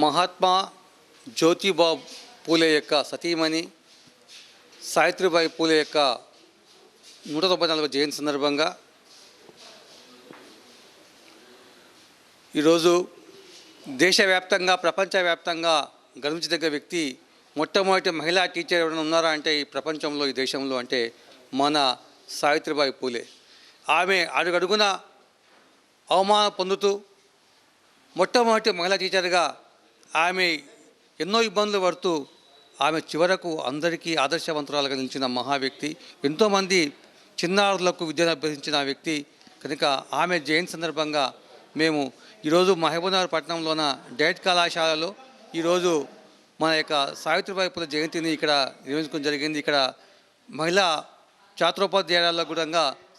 మహాత్మా జ్యోతిబా పూలే యొక్క సతీమణి సావిత్రిబాయి పూలే యొక్క నూట తొంభై నాలుగు జయంతి సందర్భంగా ఈరోజు దేశవ్యాప్తంగా ప్రపంచవ్యాప్తంగా గర్వించదగ్గ వ్యక్తి మొట్టమొదటి మహిళా టీచర్ ఎవరైనా ఉన్నారా అంటే ఈ ప్రపంచంలో ఈ దేశంలో అంటే మన సావిత్రిబాయి పూలే. ఆమె అడుగడుగున అవమానం పొందుతూ మొట్టమొదటి మహిళా టీచర్గా ఆమె ఎన్నో ఇబ్బందులు పడుతూ ఆమె చివరకు అందరికీ ఆదర్శవంతురాలుగా నిలిచిన మహా వ్యక్తి. ఎంతోమంది చిన్నారులకు విద్యను అభ్యసించిన వ్యక్తి. కనుక ఆమె జయంతి సందర్భంగా మేము ఈరోజు మహబూబ్నగర్ పట్టణంలోన డైట్ కళాశాలలో ఈరోజు మన యొక్క సావిత్రిబాయి పూల జయంతిని ఇక్కడ నిర్వహించుకోవడం జరిగింది. ఇక్కడ మహిళా ఛాత్రోపాధ్యాయుల కూడా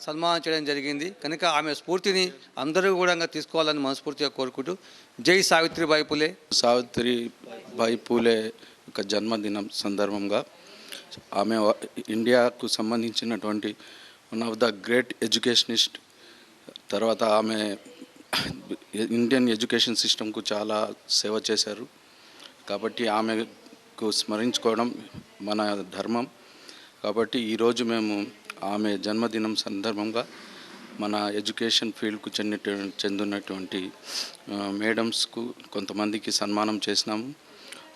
సన్మానం చేయడం జరిగింది. కనుక ఆమె స్ఫూర్తిని అందరూ కూడా తీసుకోవాలని మనస్ఫూర్తిగా కోరుకుంటూ జై సావిత్రిబాయి పూలే. సావిత్రిబాయి పూలే యొక్క జన్మదినం సందర్భంగా ఆమె ఇండియాకు సంబంధించినటువంటి one of the great educationist తర్వాత ఆమె ఇండియన్ ఎడ్యుకేషన్ సిస్టమ్కు చాలా సేవ చేశారు. కాబట్టి ఆమెకు స్మరించుకోవడం మన ధర్మం. కాబట్టి ఈరోజు మేము ఆమె జన్మదినం సందర్భంగా మన ఎడ్యుకేషన్ ఫీల్డ్కు చెందిన చెందినటువంటి మేడమ్స్కు కొంతమందికి సన్మానం చేసినాము.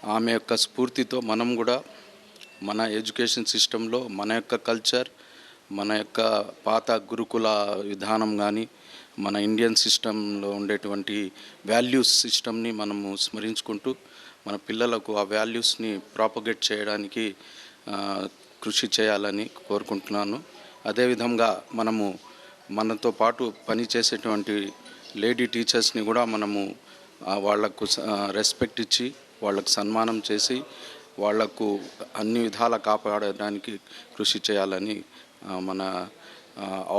ఆమె యొక్క స్ఫూర్తితో మనం కూడా మన ఎడ్యుకేషన్ సిస్టంలో మన యొక్క కల్చర్ మన యొక్క పాత గురుకుల విధానం కానీ మన ఇండియన్ సిస్టంలో ఉండేటువంటి వాల్యూస్ సిస్టమ్ని మనము స్మరించుకుంటూ మన పిల్లలకు ఆ వాల్యూస్ని ప్రాపగేట్ చేయడానికి కృషి చేయాలని కోరుకుంటున్నాను. అదేవిధంగా మనము మనతో పాటు పనిచేసేటువంటి లేడీ టీచర్స్ని కూడా మనము వాళ్ళకు రెస్పెక్ట్ ఇచ్చి వాళ్ళకు సన్మానం చేసి వాళ్ళకు అన్ని విధాలా కాపాడడానికి కృషి చేయాలని మన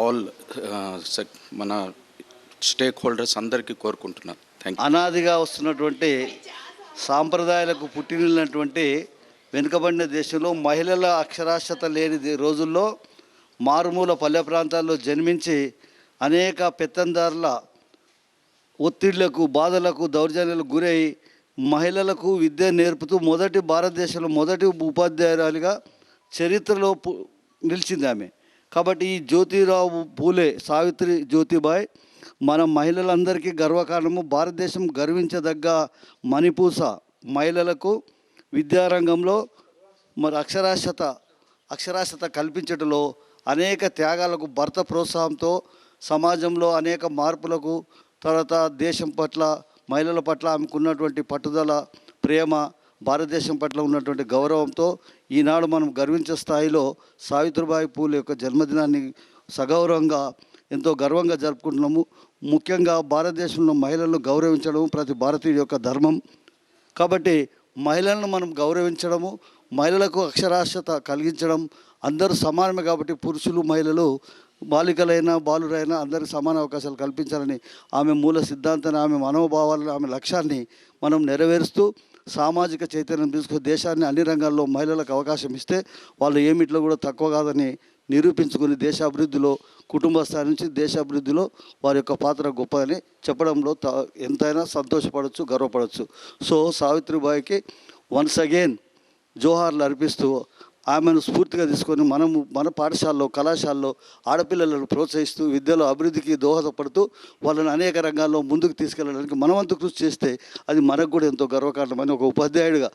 ఆల్ మన స్టేక్ హోల్డర్స్ అందరికీ కోరుకుంటున్నాను. థ్యాంక్ అనాదిగా వస్తున్నటువంటి సాంప్రదాయాలకు పుట్టినటువంటి వెనుకబడిన దేశంలో మహిళల అక్షరాస్యత లేని రోజుల్లో మారుమూల పల్లె ప్రాంతాల్లో జన్మించి అనేక పెత్తందారుల ఒత్తిళ్ళకు బాధలకు దౌర్జన్యాలకు గురై మహిళలకు విద్య నేర్పుతూ మొదటి భారతదేశంలో మొదటి ఉపాధ్యాయురాలిగా చరిత్రలో నిలిచింది ఆమె. కాబట్టి ఈ జ్యోతిరావు పూలే సావిత్రి జ్యోతిబాయ్ మన మహిళలందరికీ గర్వకారణము. భారతదేశం గర్వించదగ్గ మణిపూస మహిళలకు విద్యారంగంలో మరి అక్షరాస్యత అక్షరాస్యత కల్పించడంలో అనేక త్యాగాలకు భర్త ప్రోత్సాహంతో సమాజంలో అనేక మార్పులకు తర్వాత దేశం పట్ల మహిళల పట్ల ఆమెకున్నటువంటి పట్టుదల ప్రేమ భారతదేశం పట్ల ఉన్నటువంటి గౌరవంతో ఈనాడు మనం గర్వించే స్థాయిలో సావిత్రిబాయి పూలే యొక్క జన్మదినాన్ని సగౌరవంగా ఎంతో గర్వంగా జరుపుకుంటున్నాము. ముఖ్యంగా భారతదేశంలో మహిళలను గౌరవించడం ప్రతి భారతీయుడి యొక్క ధర్మం. కాబట్టి మహిళలను మనం గౌరవించడము మహిళలకు అక్షరాస్యత కలిగించడం అందరూ సమానమే కాబట్టి పురుషులు మహిళలు బాలికలైనా బాలురైనా అందరికీ సమాన అవకాశాలు కల్పించాలని ఆమె మూల సిద్ధాంతాన్ని ఆమె మనోభావాలను ఆమె లక్ష్యాన్ని మనం నెరవేరుస్తూ సామాజిక చైతన్యం తీసుకుని దేశాన్ని అన్ని రంగాల్లో మహిళలకు అవకాశం ఇస్తే వాళ్ళు ఏమిట్లో కూడా తక్కువ కాదని నిరూపించుకుని దేశాభివృద్ధిలో కుటుంబ స్థాయి నుంచి దేశాభివృద్ధిలో వారి యొక్క పాత్ర గొప్పదని చెప్పడంలో ఎంతైనా సంతోషపడవచ్చు గర్వపడవచ్చు సో సావిత్రిబాయికి వన్స్ అగైన్ జోహార్లు అర్పిస్తూ ఆమెను స్ఫూర్తిగా తీసుకొని మనము మన పాఠశాలలో కళాశాలలో ఆడపిల్లలను ప్రోత్సహిస్తూ విద్యలో అభివృద్ధికి దోహదపడుతూ వాళ్ళని అనేక రంగాల్లో ముందుకు తీసుకెళ్ళడానికి మనవంతు కృషి చేస్తే అది మనకు కూడా ఎంతో గర్వకారణమని ఒక ఉపాధ్యాయుడిగా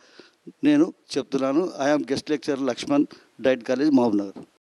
నేను చెప్తున్నాను. I am guest lecture Lakshman DIET college Mahabubnagar